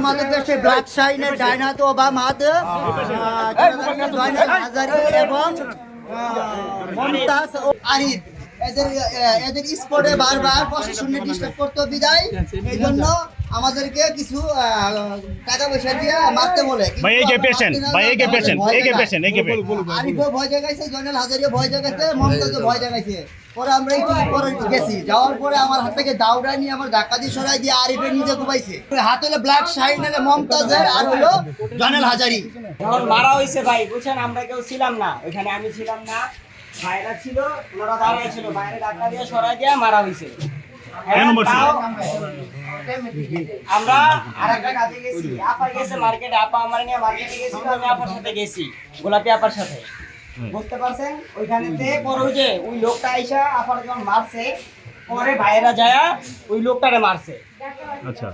তোমাদেরকে দেশে ব্ল্যাক শাইনের ডাইনাত জয়নাল হাজারি এবং মমতাজ ও আরিফ এদের এদের স্পোর্টে বারবার প্রশাসনে ডিস্টার্ব করতে বিদায়। এই জন্য আমাদেরকে কিছু টাকা পয়সা দিয়ে মারতে বলে। ভাই, এই মারতে না, ভাই, এই patient, ভয় এই যে দেখাই। patient, এই যে patient। আরিফও ভয় দেখাইছে জয়নাল হাজারিও ভয় দেখাইছে মমতাজও ভয় দেখাইছে। পরে আমরা একটু পরে গেছি। যাওয়ার পরে আমার হাত থেকে দাউড়া নিয়ে আমার ধাক্কা দিয়ে সরাই দিয়ে আরিফের নিজে ঘুমাইছে। হাত হলো ব্ল্যাক শাইন হলে মমতাজের আর হলো জয়নাল হাজারি। যখন মারা হয়েছে ভাই বুঝছেন আমরা কেউ ছিলাম না। ওইখানে আমি ছিলাম না ভাইরা ছিল ওনারা দাঁড়ায় ছিল। বাইরে ডাক্তার দিয়ে সরাই দিয়ে মারা হয়েছে আমরা আর কাজে গেছি আপা গেছে মার্কেটে আপা আমার নিয়ে মার্কেটে গেছিল আমি আপার সাথে গেছি গোলাপি আপার সাথে। বুঝতে পারছেন? ওইখানেতে পরে ওই যে ওই লোকটা আইসা আপার যখন মারছে পরে ভাইয়েরা যায় ওই লোকটারে মারছে। আচ্ছা।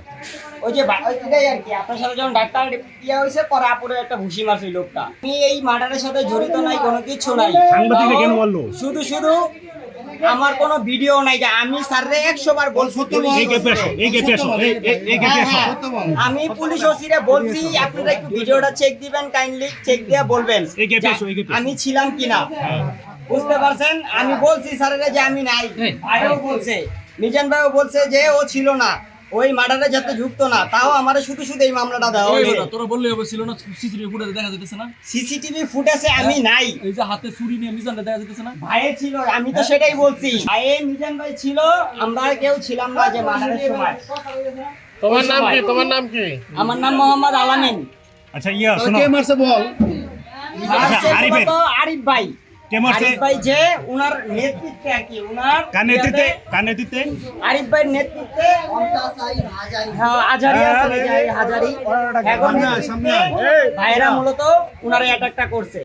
ওই যে ওইটাই আর কি আপনার সাথে যখন ডাক্তার ইয়া হয়েছে পরে আপুরে একটা ঘুষি মারছে ওই লোকটা। আমি এই মার্ডারের সাথে জড়িত নাই কোনো কিছু নাই। সাংবাদিকরা কেন বলল? শুধু শুধু আমার কোন ভিডিও নাই যে আমি স্যাররে একশো বার বলছি হ্যাঁ, পেশো হ্যাঁ। আমি পুলিশ ওসিরে বলছি আপনারা একটু ভিডিওটা চেক দিবেন কাইন্ডলি চেক দিয়ে বলবেন। আমি ছিলাম কিনা। বুঝতে পারছেন? আমি বলছি স্যারেরা যে আমি নাই। আয়ও বলছে মিজান ভাইও বলছে যে ও ছিল না। ওই মার্ডারে যাতে যুক্ত না তাও আমার শুধু শুধু এই মামলাটা কথা, তোরা বললে হবে ছিল না সিসিটিভি ফুটেজে দেখা যেতেছে না? সিসিটিভি ফুটেজে আমি নাই। এই যে হাতে ছুরি নিয়ে মিজানটা দেখা যেতেছে না? ভাইয়ে ছিল আমি তো সেটাই বলছি। ভাইয়ে মিজান ভাই ছিল আমরা কেউ ছিলাম না যে মার্ডারের সময়। তোমার নাম কি? তোমার নাম কি? আমার নাম মোহাম্মদ আলামিন। আচ্ছা ইয়া শোনো। মারছে বল? আরিফের। মূলত আরিফ ভাই। কে? আরিফ ভাই যে উনার নেতৃত্বে আর কি উনার কার নেতৃত্বে? কার আরিফ হ্যাঁ, হাজারি আছে হাজারি। এখন ভাইরা মূলত উনারা অ্যাটাকটা করছে।